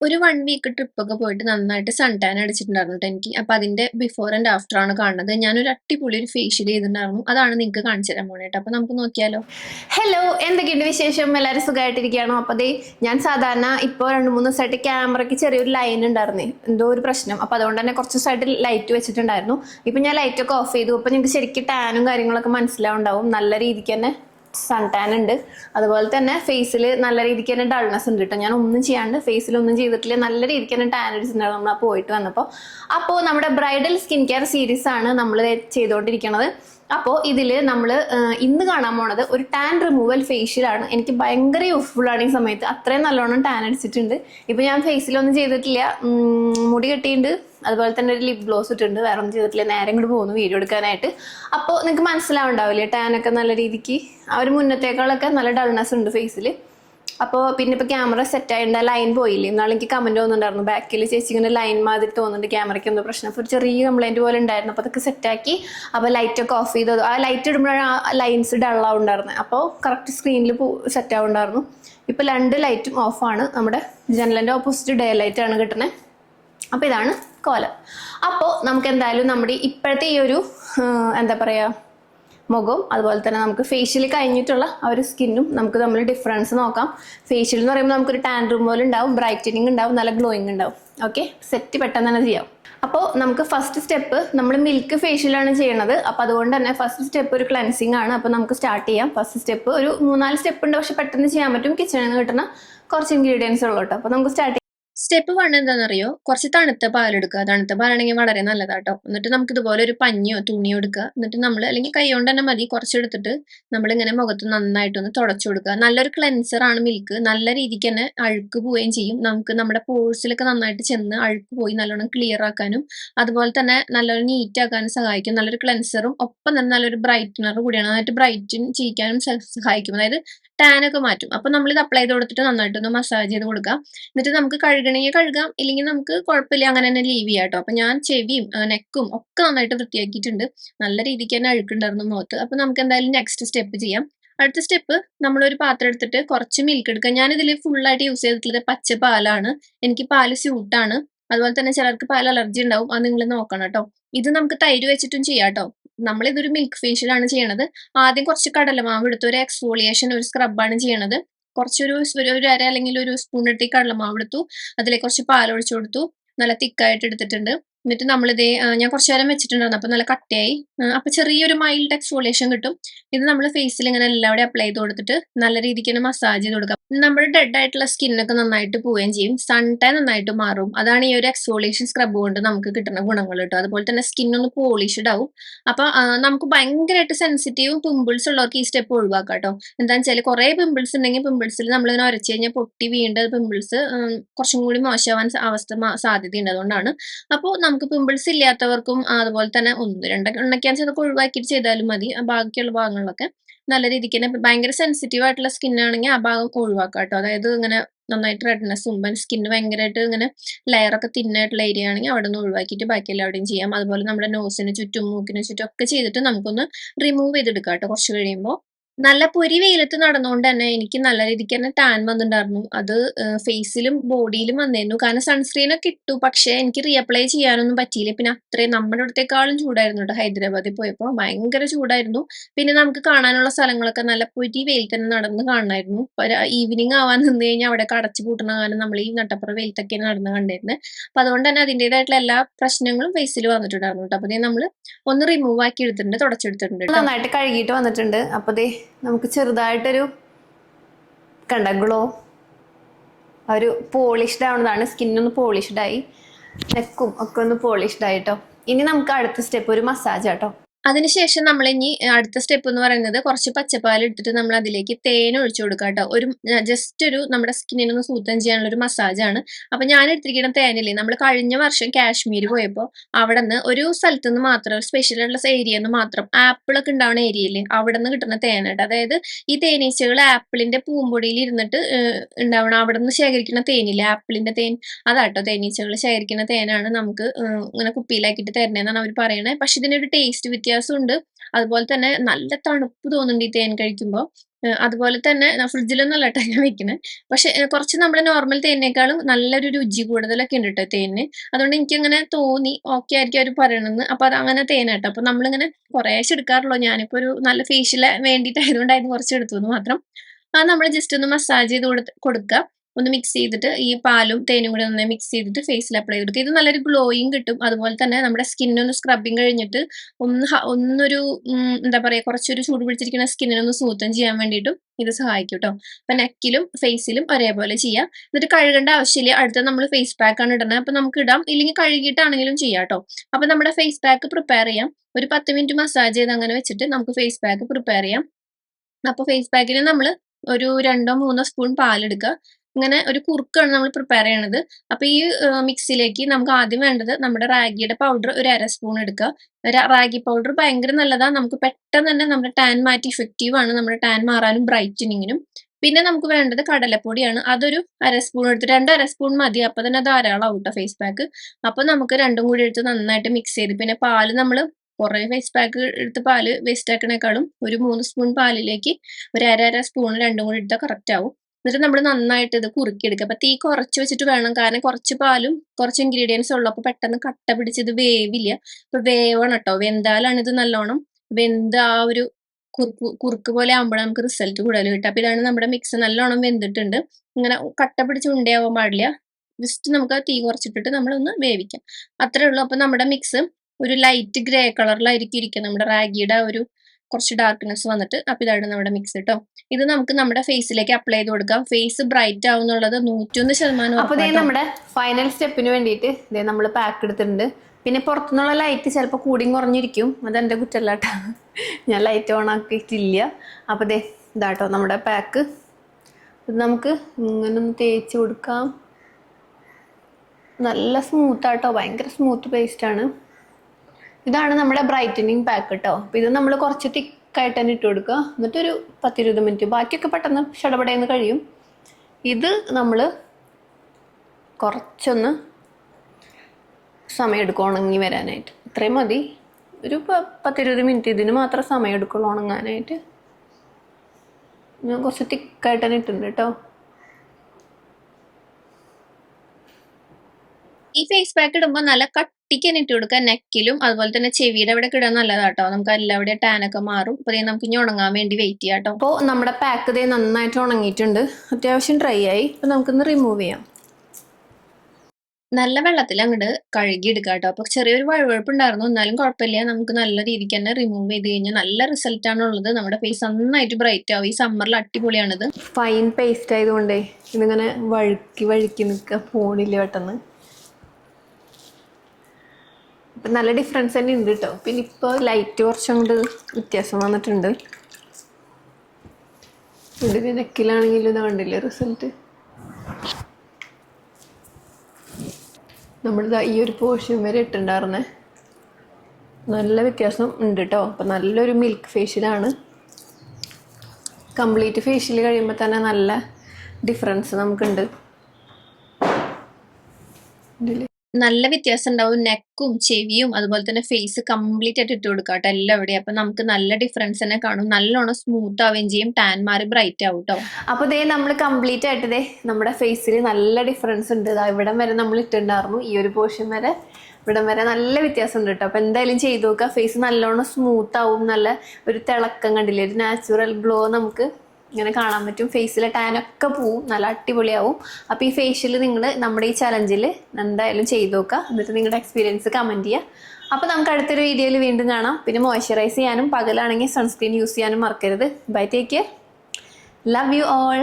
ഒരു one week ട്രിപ്പൊക്കെ പോയിട്ട് നന്നായിട്ട് സൺ ടാൻ അടിച്ചിട്ടുണ്ടായിരുന്നു ട്ടോ എനിക്ക്. അപ്പൊ അതിന്റെ ബിഫോർ ആൻഡ് ആഫ്റ്റർ ആണ് കാണുന്നത്. ഞാനൊരു അടിപൊളി ഒരു ഫേഷ്യൽ ചെയ്തിട്ടുണ്ടായിരുന്നു. അതാണ് നിങ്ങൾക്ക് കാണിച്ചു തരാൻ പോണേട്ടോ അപ്പൊ നമുക്ക് നോക്കിയാലോ? ഹലോ എന്തൊക്കെയുണ്ട് വിശേഷം എല്ലാവരും സുഖമായിട്ടിരിക്കുകയാണോ അപ്പൊ ദേ ഞാൻ സാധാരണ ഇപ്പോൾ രണ്ട് മൂന്ന് ദിവസമായിട്ട് ക്യാമറയ്ക്ക് ചെറിയൊരു ലൈൻ ഉണ്ടായിരുന്നേ എന്തോ ഒരു പ്രശ്നം അപ്പൊ അതുകൊണ്ട് തന്നെ കുറച്ച് ദിവസമായിട്ട് ലൈറ്റ് വെച്ചിട്ടുണ്ടായിരുന്നു ഇപ്പം ഞാൻ ലൈറ്റ് ഒക്കെ ഓഫ് ചെയ്തു അപ്പൊ നിങ്ങൾക്ക് ശരിക്കും ടാനും കാര്യങ്ങളൊക്കെ മനസ്സിലാവുണ്ടാവും നല്ല രീതിക്ക് തന്നെ സൺ ടാൻ ഉണ്ട്. അതുപോലെ തന്നെ ഫേസിൽ നല്ല രീതിക്ക് തന്നെ ഡൾനെസ് ഉണ്ട് കേട്ടോ ഞാൻ ഒന്നും ചെയ്യാണ്ട് ഫേസിൽ ഒന്നും ചെയ്തിട്ടില്ല. നല്ല രീതിക്ക് തന്നെ ടാൻ അടിച്ചിട്ടുണ്ടായിരുന്നു നമ്മൾ പോയിട്ട് വന്നപ്പോൾ അപ്പോൾ നമ്മുടെ ബ്രൈഡൽ സ്കിൻ കെയർ സീരീസ് ആണ് നമ്മൾ ചെയ്തുകൊണ്ടിരിക്കുന്നത് അപ്പോൾ ഇതിൽ നമ്മൾ ഇന്ന് കാണാൻ പോണത് ഒരു ടാൻ റിമൂവൽ ഫേഷ്യലാണ് എനിക്ക് ഭയങ്കര യൂസ്ഫുൾ ആണ് ഈ സമയത്ത്. അത്രയും നല്ലോണം ടാൻ അടിച്ചിട്ടുണ്ട്. ഇപ്പം ഞാൻ ഫേസിലൊന്നും ചെയ്തിട്ടില്ല. മുടി കെട്ടിയിട്ടുണ്ട് അതുപോലെ തന്നെ ഒരു ലിപ് ഗ്ലോസ് ഇട്ടിട്ടുണ്ട്. വേറെ ഒന്നും ചെയ്തിട്ടില്ല. നേരം ഇങ്ങോട്ട് പോകുന്നു വീഡിയോ എടുക്കാനായിട്ട്. അപ്പോൾ നിങ്ങൾക്ക് മനസ്സിലാവുണ്ടാവില്ലേ? ടാനൊക്കെ നല്ല രീതിക്ക് ആ ഒരു മുന്നത്തേക്കാളൊക്കെ നല്ല ഡൾനെസ് ഉണ്ട് ഫേസിൽ അപ്പോൾ പിന്നെ ഇപ്പോൾ ക്യാമറ സെറ്റ് ആയിട്ട് ലൈൻ പോയില്ലേ? എന്നാൽ എനിക്ക് കമന്റ് തോന്നുന്നുണ്ടായിരുന്നു ബാക്കിൽ ചേച്ചി ഇങ്ങനെ ലൈൻ മാതിരി തോന്നുന്നുണ്ട് ക്യാമറയ്ക്ക് എന്തോ പ്രശ്നം. അപ്പോൾ ഒരു ചെറിയ കംപ്ലൈന്റ് പോലെ ഉണ്ടായിരുന്നു. അപ്പോൾ അതൊക്കെ സെറ്റാക്കി അപ്പോൾ ലൈറ്റൊക്കെ ഓഫ് ചെയ്തു. ആ ലൈറ്റ് ഇടുമ്പോഴാണ് ആ ലൈൻസ് ഡള്ളാവുണ്ടായിരുന്നത് അപ്പോൾ കറക്റ്റ് സ്ക്രീനിൽ സെറ്റ് ആവുണ്ടായിരുന്നു. ഇപ്പോൾ രണ്ട് ലൈറ്റും ഓഫ് ആണ്. നമ്മുടെ ജനലിന്റെ ഓപ്പോസിറ്റ് ഡേ ലൈറ്റ് ആണ് കിട്ടുന്നത് അപ്പോൾ ഇതാണ് കോലം. അപ്പോൾ നമുക്ക് എന്തായാലും നമ്മുടെ ഇപ്പോഴത്തെ ഈ ഒരു എന്താ പറയുക മുഖവും അതുപോലെ തന്നെ നമുക്ക് ഫേഷ്യൽ കഴിഞ്ഞിട്ടുള്ള ആ ഒരു സ്കിന്നും നമുക്ക് തമ്മിൽ ഡിഫറൻസ് നോക്കാം. ഫേഷ്യൽ എന്ന് പറയുമ്പോൾ നമുക്കൊരു ടാൻ പോലെ ഉണ്ടാവും ബ്രൈറ്റനിങ് ഉണ്ടാവും നല്ല ഗ്ലോയിങ് ഉണ്ടാവും. ഓക്കെ സെറ്റ് പെട്ടെന്ന് തന്നെ ചെയ്യാം. അപ്പോൾ നമുക്ക് ഫസ്റ്റ് സ്റ്റെപ്പ് നമ്മൾ മിൽക്ക് ഫേഷ്യലാണ് ചെയ്യണത്. അപ്പോൾ അതുകൊണ്ട് തന്നെ ഫസ്റ്റ് സ്റ്റെപ്പ് ഒരു ക്ലൻസിങ് ആണ്. അപ്പോൾ നമുക്ക് സ്റ്റാർട്ട് ചെയ്യാം. ഫസ്റ്റ് സ്റ്റെപ്പ് ഒരു മൂന്നാൽ സ്റ്റെപ്പ് ഉണ്ട്. പക്ഷെ പെട്ടെന്ന് ചെയ്യാൻ പറ്റും. കിച്ചണിൽ നിന്ന് കിട്ടുന്ന കുറച്ച് ഇൻഗ്രീഡിയൻസ് ഉള്ളൂ കേട്ടോ. അപ്പോൾ നമുക്ക് സ്റ്റാർട്ട് സ്റ്റെപ്പ് വൺ എന്താണെന്നറിയോ? കുറച്ച് തണുത്ത പാലെടുക്കുക. തണുത്ത പാലാണെങ്കിൽ വളരെ നല്ലതാട്ടോ. എന്നിട്ട് നമുക്ക് ഇതുപോലെ ഒരു പഞ്ഞിയോ തുണിയോ എടുക്കുക. എന്നിട്ട് നമ്മൾ അല്ലെങ്കിൽ കൈ കൊണ്ട് തന്നെ മതി. കുറച്ചെടുത്തിട്ട് നമ്മളിങ്ങനെ മുഖത്ത് നന്നായിട്ടൊന്ന് തുടച്ചു കൊടുക്കുക. നല്ലൊരു ക്ലെൻസർ ആണ് മിൽക്ക് നല്ല രീതിക്ക് തന്നെ അഴുക്ക് പോവുകയും ചെയ്യും. നമുക്ക് നമ്മുടെ പോഴ്സിലൊക്കെ നന്നായിട്ട് ചെന്ന് അഴുക്ക് പോയി നല്ലോണം ക്ലിയർ ആക്കാനും അതുപോലെ തന്നെ നല്ലൊരു നീറ്റ് ആക്കാനും സഹായിക്കും. നല്ലൊരു ക്ലെൻസറും ഒപ്പം തന്നെ നല്ലൊരു ബ്രൈറ്റനർ കൂടിയാണ്. നന്നായിട്ട് ബ്രൈറ്റൻ ചെയ്യിക്കാനും സഹായിക്കും. അതായത് ടാൻ ഒക്കെ മാറ്റും. അപ്പൊ നമ്മൾ ഇത് അപ്ലൈ ചെയ്ത് കൊടുത്തിട്ട് നന്നായിട്ടൊന്ന് മസാജ് ചെയ്ത് കൊടുക്കുക. എന്നിട്ട് നമുക്ക് കഴുകണമെങ്കിൽ കഴുകാം. ഇല്ലെങ്കിൽ നമുക്ക് കുഴപ്പമില്ല. അങ്ങനെ തന്നെ ലീവ് ചെയ്യാം കേട്ടോ അപ്പൊ ഞാൻ ചെവിയും നെക്കും ഒക്കെ നന്നായിട്ട് വൃത്തിയാക്കിയിട്ടുണ്ട്. നല്ല രീതിക്ക് തന്നെ അഴുക്കുണ്ടായിരുന്നു മുഖത്ത്. അപ്പൊ നമുക്ക് എന്തായാലും നെക്സ്റ്റ് സ്റ്റെപ്പ് ചെയ്യാം. അടുത്ത സ്റ്റെപ്പ് നമ്മളൊരു പാത്രം എടുത്തിട്ട് കുറച്ച് മിൽക്ക് എടുക്കുക ഞാനിതിൽ ഫുള്ളായിട്ട് യൂസ് ചെയ്തിട്ടുള്ളത് പച്ച പാലാണ്. എനിക്ക് പാൽ സ്യൂട്ടാണ് അതുപോലെ തന്നെ ചിലർക്ക് പാൽ അലർജി ഉണ്ടാവും. അത് നിങ്ങൾ നോക്കണം കേട്ടോ ഇത് നമുക്ക് തൈര് വെച്ചിട്ടും ചെയ്യാം കേട്ടോ നമ്മളിതൊരു മിൽക്ക് ഫേഷ്യലാണ് ചെയ്യണത്. ആദ്യം കുറച്ച് കടലമാവ് എടുത്ത് ഒരു എക്സ്ഫോളിയേഷൻ ഒരു സ്ക്രബാണ് ചെയ്യണത്. കുറച്ചൊരു ഒരു അര അല്ലെങ്കിൽ ഒരു സ്പൂൺ ഇട്ടി കടലമാവ് എടുത്തു. അതിലേക്ക് കുറച്ച് പാലൊഴിച്ചു കൊടുത്തു. നല്ല തിക്കായിട്ട് എടുത്തിട്ടുണ്ട്. എന്നിട്ട് നമ്മളിതേ ഞാൻ കുറച്ചു നേരം വെച്ചിട്ടുണ്ടായിരുന്നു. അപ്പൊ നല്ല കട്ടിയായി. അപ്പോൾ അപ്പൊ ചെറിയൊരു മൈൽഡ് എക്സ്ഫോളിയേഷൻ കിട്ടും. ഇത് നമ്മൾ ഫേസിൽ ഇങ്ങനെ എല്ലാവരും അപ്ലൈ ചെയ്ത് കൊടുത്തിട്ട് നല്ല രീതിക്ക് തന്നെ മസാജ് ചെയ്ത് കൊടുക്കാം. നമ്മുടെ ഡെഡ് ആയിട്ടുള്ള സ്കിന്നൊക്കെ നന്നായിട്ട് പോവുകയും ചെയ്യും. സൺ ടൈം നന്നായിട്ട് മാറും. അതാണ് ഈ ഒരു എക്സ്ഫോളിയേഷൻ സ്ക്രബ് കൊണ്ട് നമുക്ക് കിട്ടുന്ന ഗുണങ്ങൾ കേട്ടോ. അതുപോലെ തന്നെ സ്കിൻ ഒന്ന് പോളിഷ്ഡ് ആവും. അപ്പൊ നമുക്ക് ഭയങ്കരമായിട്ട് സെൻസിറ്റീവും പിമ്പിൾസ് ഉള്ളവർക്ക് ഈ സ്റ്റെപ്പ് ഒഴിവാക്കാം കേട്ടോ. എന്താണെന്ന് വെച്ചാൽ കുറെ പിമ്പിൾസ് ഉണ്ടെങ്കിൽ പിമ്പിൾസിൽ നമ്മൾ ഇങ്ങനെ ഉരച്ച് കഴിഞ്ഞാൽ പൊട്ടി വീണ്ട പിമ്പിൾസ് കുറച്ചും കൂടി മോശമാവാൻ അവസ്ഥ സാധ്യതയുണ്ട് അതുകൊണ്ടാണ്. അപ്പോൾ നമുക്ക് പിമ്പിൾസ് ഇല്ലാത്തവർക്കും അതുപോലെ തന്നെ ഒന്ന് രണ്ടൊക്കെ ഉണ്ടെങ്കിൽ അതൊക്കെ ഒഴിവാക്കിയിട്ട് ചെയ്താലും മതി. ബാക്കിയുള്ള ഭാഗങ്ങളിലൊക്കെ നല്ല രീതിക്ക് തന്നെ ഭയങ്കര സെൻസിറ്റീവ് ആയിട്ടുള്ള സ്കിൻ ആണെങ്കിൽ ആ ഭാഗം ഒഴിവാക്കാം കേട്ടോ. അതായത് ഇങ്ങനെ നന്നായിട്ട് റെഡ്നെസ്സും സ്കിന്ന് ഭയങ്കരമായിട്ട് ഇങ്ങനെ ലെയറൊക്കെ തിന്നായിട്ടുള്ള ഏരിയ ആണെങ്കിൽ അവിടെ നിന്ന് ഒഴിവാക്കിയിട്ട് ബാക്കി എല്ലാവിടെയും ചെയ്യാം. അതുപോലെ നമ്മുടെ നോസിന് ചുറ്റും മൂക്കിന് ചുറ്റും ഒക്കെ ചെയ്തിട്ട് നമുക്കൊന്ന് റിമൂവ് ചെയ്തെടുക്കാം കേട്ടോ കുറച്ച് കഴിയുമ്പോൾ. നല്ല പൊരി വെയിലത്ത് നടന്നുകൊണ്ട് തന്നെ എനിക്ക് നല്ല രീതിക്ക് തന്നെ ടാൻ വന്നിട്ടുണ്ടായിരുന്നു അത് ഫേസിലും ബോഡിയിലും വന്നിരുന്നു കാരണം സൺസ്ക്രീൻ ഒക്കെ ഇട്ടു. പക്ഷെ എനിക്ക് റീഅപ്ലൈ ചെയ്യാനൊന്നും പറ്റിയില്ല. പിന്നെ അത്രയും നമ്മുടെ അടുത്തേക്കാളും ചൂടായിരുന്നു കേട്ടോ ഹൈദരാബാദിൽ പോയപ്പോൾ ഭയങ്കര ചൂടായിരുന്നു. പിന്നെ നമുക്ക് കാണാനുള്ള സ്ഥലങ്ങളൊക്കെ നല്ല പൊരി വെയിൽ തന്നെ നടന്ന് കാണണമായിരുന്നു ഈവനിങ് ആവാൻ നിന്ന് കഴിഞ്ഞാൽ അവിടെ കടച്ചു പൂട്ടണ കാരണം നമ്മൾ ഈ നട്ടപ്പുറ വെയിലത്തൊക്കെ നടന്ന് കണ്ടിരുന്നത് അപ്പൊ അതുകൊണ്ട് തന്നെ അതിന്റെതായിട്ടുള്ള എല്ലാ പ്രശ്നങ്ങളും ഫേസിൽ വന്നിട്ടുണ്ടായിരുന്നു കേട്ടോ. അപ്പൊ നമ്മൾ ഒന്ന് റിമൂവ് ആക്കി എടുത്തിട്ടുണ്ട് തുടച്ചെടുത്തിട്ടുണ്ട് നന്നായിട്ട് കഴുകിയിട്ട് വന്നിട്ടുണ്ട്. അപ്പൊ നമുക്ക് ചെറുതായിട്ടൊരു കണ്ട ഗ്ലോ ഒരു പോളിഷ്ഡ് ആവുന്നതാണ് സ്കിന്നൊന്ന് പോളിഷ്ഡായി നെക്കും ഒക്കെ ഒന്ന് പോളിഷ്ഡ് ആയിട്ടോ ഇനി നമുക്ക് അടുത്ത സ്റ്റെപ്പ് ഒരു മസാജ് ആട്ടോ അതിനുശേഷം നമ്മൾ ഇനി അടുത്ത സ്റ്റെപ്പ് എന്ന് പറയുന്നത് കുറച്ച് പച്ചപ്പാൽ എടുത്തിട്ട് നമ്മൾ അതിലേക്ക് തേൻ ഒഴിച്ചു കൊടുക്കുക കേട്ടോ ഒരു ജസ്റ്റ് ഒരു നമ്മുടെ സ്കിന്നിനൊന്ന് സൂത്തം ചെയ്യാനുള്ള ഒരു മസാജാണ് അപ്പൊ ഞാൻ എടുത്തിരിക്കുന്ന തേനില്ലേ നമ്മൾ കഴിഞ്ഞ വർഷം കാശ്മീർ പോയപ്പോൾ അവിടെ നിന്ന് ഒരു സ്ഥലത്ത് നിന്ന് മാത്രം സ്പെഷ്യൽ ആയിട്ടുള്ള ഏരിയ നിന്ന് മാത്രം ആപ്പിളൊക്കെ ഉണ്ടാവുന്ന ഏരിയയില്ലേ അവിടെ നിന്ന് കിട്ടുന്ന തേനായിട്ട് അതായത് ഈ തേനീച്ചകൾ ആപ്പിളിന്റെ പൂമ്പൊടിയിൽ ഇരുന്നിട്ട് ഉണ്ടാവണം അവിടെ നിന്ന് ശേഖരിക്കുന്ന തേനില്ലേ ആപ്പിളിന്റെ തേൻ. അതാട്ടോ തേനീച്ചകൾ ശേഖരിക്കുന്ന തേനാണ് നമുക്ക് ഇങ്ങനെ കുപ്പിയിലാക്കിയിട്ട് തരണേന്നാണ് അവർ പറയണത് പക്ഷെ ഇതിനൊരു ടേസ്റ്റ് വ്യത്യാസമുണ്ട് അതുപോലെ തന്നെ നല്ല തണുപ്പ് തോന്നുന്നുണ്ട് ഈ തേൻ കഴിക്കുമ്പോൾ അതുപോലെ തന്നെ ഫ്രിഡ്ജിലൊന്നല്ല കേട്ടോ ട്ടോ ഞാൻ വെക്കുന്നത് പക്ഷെ കുറച്ച് നമ്മുടെ നോർമൽ തേനേക്കാളും നല്ലൊരു രുചി കൂടുതലൊക്കെ ഉണ്ട് കേട്ടോ തേനിന്. അതുകൊണ്ട് എനിക്കങ്ങനെ തോന്നി ഓക്കെ ആയിരിക്കും അവർ പറയണമെന്ന് അപ്പൊ അത് അങ്ങനെ തേനാട്ടോ. അപ്പൊ നമ്മളിങ്ങനെ കുറേശ്ശെ എടുക്കാറുള്ളൂ. ഞാനിപ്പോ ഒരു നല്ല ഫേഷ്യൽ വേണ്ടിയിട്ടായതുകൊണ്ടായിരുന്നു കുറച്ച് എടുത്തു മാത്രം. അത് നമ്മൾ ജസ്റ്റ് ഒന്ന് മസാജ് ചെയ്ത് കൊടുക്കുക. ഒന്ന് മിക്സ് ചെയ്തിട്ട് ഈ പാലും തേനും കൂടി ഒന്ന് മിക്സ് ചെയ്തിട്ട് ഫേസിൽ അപ്ലൈ ചെയ്ത് കൊടുക്കുക. ഇത് നല്ലൊരു ഗ്ലോയിങ് കിട്ടും. അതുപോലെ തന്നെ നമ്മുടെ സ്കിന്നൊന്ന് സ്ക്രബിങ് കഴിഞ്ഞിട്ട് ഒന്ന് ഒന്നൊരു എന്താ പറയുക കുറച്ചൊരു ചൂട് പിടിച്ചിരിക്കുന്ന സ്കിന്നിനൊന്ന് സൂത്രം ചെയ്യാൻ വേണ്ടിയിട്ടും ഇത് സഹായിക്കും കേട്ടോ അപ്പൊ നെക്കിലും ഫേസിലും ഒരേപോലെ ചെയ്യാം എന്നിട്ട് കഴുകേണ്ട ആവശ്യമില്ല. അടുത്ത നമ്മൾ ഫേസ് പാക്ക് ആണ് ഇടുന്നത് അപ്പൊ നമുക്ക് ഇടാം. ഇല്ലെങ്കിൽ കഴുകിയിട്ടാണെങ്കിലും ചെയ്യാം കേട്ടോ അപ്പൊ നമ്മുടെ ഫേസ് പാക്ക് പ്രിപ്പയർ ചെയ്യാം. ഒരു 10 മിനിറ്റ് മസാജ് ചെയ്ത് അങ്ങനെ വെച്ചിട്ട് നമുക്ക് ഫേസ് പാക്ക് പ്രിപ്പയർ ചെയ്യാം. അപ്പൊ ഫേസ് പാക്കിന് നമ്മൾ ഒരു 2ഓ 3ഓ സ്പൂൺ പാലെടുക്കുക. ഇങ്ങനെ ഒരു കുറുക്കാണ് നമ്മൾ പ്രിപ്പയർ ചെയ്യണത്. അപ്പൊ ഈ മിക്സിയിലേക്ക് നമുക്ക് ആദ്യം വേണ്ടത് നമ്മുടെ റാഗിയുടെ പൗഡർ ഒരു 1/2 സ്പൂൺ എടുക്കുക. റാഗി പൗഡർ ഭയങ്കര നല്ലതാണ് നമുക്ക് പെട്ടെന്ന് തന്നെ നമ്മുടെ ടാൻ മാറ്റി ഇഫക്റ്റീവ് ആണ്. നമ്മുടെ ടാൻ മാറാനും ബ്രൈറ്റനിങ്ങിനും. പിന്നെ നമുക്ക് വേണ്ടത് കടലപ്പൊടിയാണ്. അതൊരു 1/2 സ്പൂൺ എടുത്ത് 2 1/2 സ്പൂൺ മതി. അപ്പൊ തന്നെ ധാരാളം ട്ടോ ഫേസ് പാക്ക്. അപ്പൊ നമുക്ക് രണ്ടും കൂടി എടുത്ത് നന്നായിട്ട് മിക്സ് ചെയ്ത് പിന്നെ പാൽ നമ്മൾ കുറേ ഫേസ് പാക്ക് എടുത്ത് പാൽ വേസ്റ്റ് ആക്കണേക്കാളും ഒരു മൂന്ന് സ്പൂൺ പാലിലേക്ക് ഒരു അര അര സ്പൂൺ രണ്ടും കൂടി എടുത്താൽ കറക്റ്റ് ആവും. എന്നിട്ട് നമ്മൾ നന്നായിട്ട് ഇത് കുറുക്കിയെടുക്കുക. അപ്പൊ തീ കുറച്ച് വെച്ചിട്ട് വേണം. കാരണം കുറച്ച് പാലും കുറച്ച് ഇൻഗ്രീഡിയൻസ് ഉള്ളു അപ്പൊ പെട്ടെന്ന് കട്ട പിടിച്ച് ഇത് വേവില്ല. അപ്പൊ വേവണം കേട്ടോ വെന്താലാണ് ഇത് നല്ലോണം വെന്ത് ആ ഒരു കുറുക്ക് കുറുക്ക് പോലെ ആകുമ്പോൾ നമുക്ക് റിസൾട്ട് കൂടുതൽ കിട്ടുക. അപ്പൊ ഇതാണ് നമ്മുടെ മിക്സ് നല്ലോണം വെന്തിട്ടുണ്ട്. ഇങ്ങനെ കട്ട പിടിച്ച് ഉണ്ടയാവാൻ പാടില്ല. ജസ്റ്റ് നമുക്ക് തീ കുറച്ചിട്ടിട്ട് നമ്മളൊന്ന് വേവിക്കാം. അത്രേ ഉള്ളൂ. അപ്പൊ നമ്മുടെ മിക്സ് ഒരു ലൈറ്റ് ഗ്രേ കളറിലായിരിക്കും ഇരിക്കുക. നമ്മുടെ റാഗിയുടെ ഒരു കുറച്ച് ഡാർക്ക്നെസ് വന്നിട്ട് അപ്പൊ ഇതാണ് നമ്മുടെ മിക്സ് കിട്ടും ഇത് നമുക്ക് നമ്മുടെ ഫേസിലേക്ക് അപ്ലൈ ചെയ്ത് കൊടുക്കാം. ഫേസ് ബ്രൈറ്റ് ആവും എന്നുള്ളത് 101% അപ്പൊ ഇതേ. നമ്മുടെ ഫൈനൽ സ്റ്റെപ്പിന് വേണ്ടിയിട്ട് ഇതേ നമ്മൾ പാക്ക് എടുത്തിട്ടുണ്ട്. പിന്നെ പുറത്തുനിന്നുള്ള ലൈറ്റ് ചിലപ്പോൾ കൂടിയും കുറഞ്ഞിരിക്കും. അതെന്റെ കുറ്റല്ലാട്ടാ ട്ടോ. ഞാൻ ലൈറ്റ് ഓൺ ആക്കിയിട്ടില്ല. അപ്പൊ ദേ ഇതാട്ടോ നമ്മുടെ പാക്ക്. ഇത് നമുക്ക് ഇങ്ങനെ ഒന്ന് തേച്ച് കൊടുക്കാം. നല്ല സ്മൂത്ത് ആട്ടോ. ഭയങ്കര സ്മൂത്ത് പേസ്റ്റ് ആണ്. ഇതാണ് നമ്മുടെ ബ്രൈറ്റനിങ് പാക്ക് കേട്ടോ അപ്പൊ ഇത് നമ്മൾ കുറച്ച് തിക്കായിട്ട് തന്നെ ഇട്ട് കൊടുക്കുക. എന്നിട്ടൊരു 10 20 മിനിറ്റ് ബാക്കിയൊക്കെ പെട്ടെന്ന് ഷടപടയെന്ന് കഴിയും. ഇത് നമ്മൾ കുറച്ചൊന്ന് സമയം എടുക്കും ഉണങ്ങി വരാനായിട്ട്. ഇത്രയും മതി. ഒരു പ 10 20 മിനിറ്റ് ഇതിന് മാത്രം സമയം എടുക്കുള്ളൂ ഉണങ്ങാനായിട്ട്. ഞാൻ കുറച്ച് തിക്കായിട്ട് തന്നെ ഇട്ടുണ്ട് കേട്ടോ ഈ ഫേസ് പാക്ക് ഇടുമ്പോ നല്ല കട്ടിക്ക് തന്നെ ഇട്ട് കൊടുക്കുക. നെക്കിലും അതുപോലെ തന്നെ ചെവിയുടെ അവിടെ ഇടാൻ നല്ലതാട്ടോ. നമുക്ക് എല്ലാവിടെയും ടാൻ ഒക്കെ മാറും. അപ്പൊ നമുക്ക് ഇനി ഉണങ്ങാൻ വേണ്ടി വെയിറ്റ് ചെയ്യാം കേട്ടോ അപ്പോൾ നമ്മുടെ പാക്ക് ഇതേ നന്നായിട്ട് ഉണങ്ങിയിട്ടുണ്ട്. അത്യാവശ്യം ഡ്രൈ ആയി. അപ്പൊ നമുക്കൊന്ന് റിമൂവ് ചെയ്യാം. നല്ല വെള്ളത്തിൽ അങ്ങോട്ട് കഴുകി എടുക്കുക കേട്ടോ അപ്പൊ ചെറിയൊരു വഴുവഴുപ്പ് ഉണ്ടായിരുന്നു. എന്നാലും കുഴപ്പമില്ല. നമുക്ക് നല്ല രീതിക്ക് തന്നെ റിമൂവ് ചെയ്ത് കഴിഞ്ഞാൽ നല്ല റിസൾട്ട് ആണുള്ളത്. നമ്മുടെ ഫേസ് നന്നായിട്ട് ബ്രൈറ്റ് ആവും. ഈ സമ്മറിൽ അടിപൊളിയാണിത്. ഫൈൻ പേസ്റ്റ് ആയതുകൊണ്ടേ ഇതിങ്ങനെ വഴുക്കി വഴുക്കി നിൽക്കുക പോണില്ല പെട്ടെന്ന്. നല്ല ഡിഫറൻസ് തന്നെ ഉണ്ട് കേട്ടോ. പിന്നെ ഇപ്പോൾ ലൈറ്റ് കുറച്ചും കൊണ്ട് വ്യത്യാസം വന്നിട്ടുണ്ട്. ഇവിടെ നെക്കിലാണെങ്കിലും ഇത് കണ്ടില്ലേ റിസൾട്ട്. നമ്മളിതാ ഈ ഒരു പോർഷൻ വരെ ഇട്ടുണ്ടായിരുന്നേ. നല്ല വ്യത്യാസം ഉണ്ട് കേട്ടോ. അപ്പം നല്ലൊരു മിൽക്ക് ഫേഷ്യലാണ്. കംപ്ലീറ്റ് ഫേഷ്യൽ കഴിയുമ്പോൾ തന്നെ നല്ല ഡിഫറൻസ് നമുക്കുണ്ട്. നല്ല വ്യത്യാസം ഉണ്ടാവും. നെക്കും ചെവിയും അതുപോലെ തന്നെ ഫേസ് കംപ്ലീറ്റ് ആയിട്ട് ഇട്ട് കൊടുക്കുക കേട്ടോ എല്ലാവിടെയും. അപ്പൊ നമുക്ക് നല്ല ഡിഫറൻസ് തന്നെ കാണും. നല്ലോണം സ്മൂത്ത് ആവുകയും ചെയ്യും. ടാൻ മാറി ബ്രൈറ്റ് ആവും കേട്ടോ അപ്പൊ ദേ നമ്മൾ കംപ്ലീറ്റ് ആയിട്ട് ദേ നമ്മുടെ ഫേസിൽ നല്ല ഡിഫറൻസ് ഉണ്ട്. ഇവിടം വരെ നമ്മൾ ഇട്ടുണ്ടായിരുന്നു ഈ ഒരു പോർഷൻ വരെ ഇവിടം വരെ നല്ല വ്യത്യാസം ഉണ്ട് കേട്ടോ. അപ്പോൾ എന്തായാലും ചെയ്തു നോക്കുക. ഫേസ് നല്ലോണം സ്മൂത്ത് ആവും. നല്ല ഒരു തിളക്കം കണ്ടില്ലേ ഒരു നാച്ചുറൽ ഗ്ലോ നമുക്ക് ഇങ്ങനെ കാണാൻ പറ്റും. ഫേസിലെ ടാനൊക്കെ പോവും. നല്ല അടിപൊളിയാവും. അപ്പോൾ ഈ ഫേഷ്യൽ നിങ്ങൾ നമ്മുടെ ഈ ചലഞ്ചിൽ എന്തായാലും ചെയ്തു നോക്കുക. എന്നിട്ട് നിങ്ങളുടെ എക്സ്പീരിയൻസ് കമന്റ് ചെയ്യുക. അപ്പോൾ നമുക്ക് അടുത്തൊരു വീഡിയോയിൽ വീണ്ടും കാണാം. പിന്നെ മോയ്സ്ചറൈസ് ചെയ്യാനും പകലാണെങ്കിൽ സൺസ്ക്രീൻ യൂസ് ചെയ്യാനും മറക്കരുത്. Bye take care. Love you all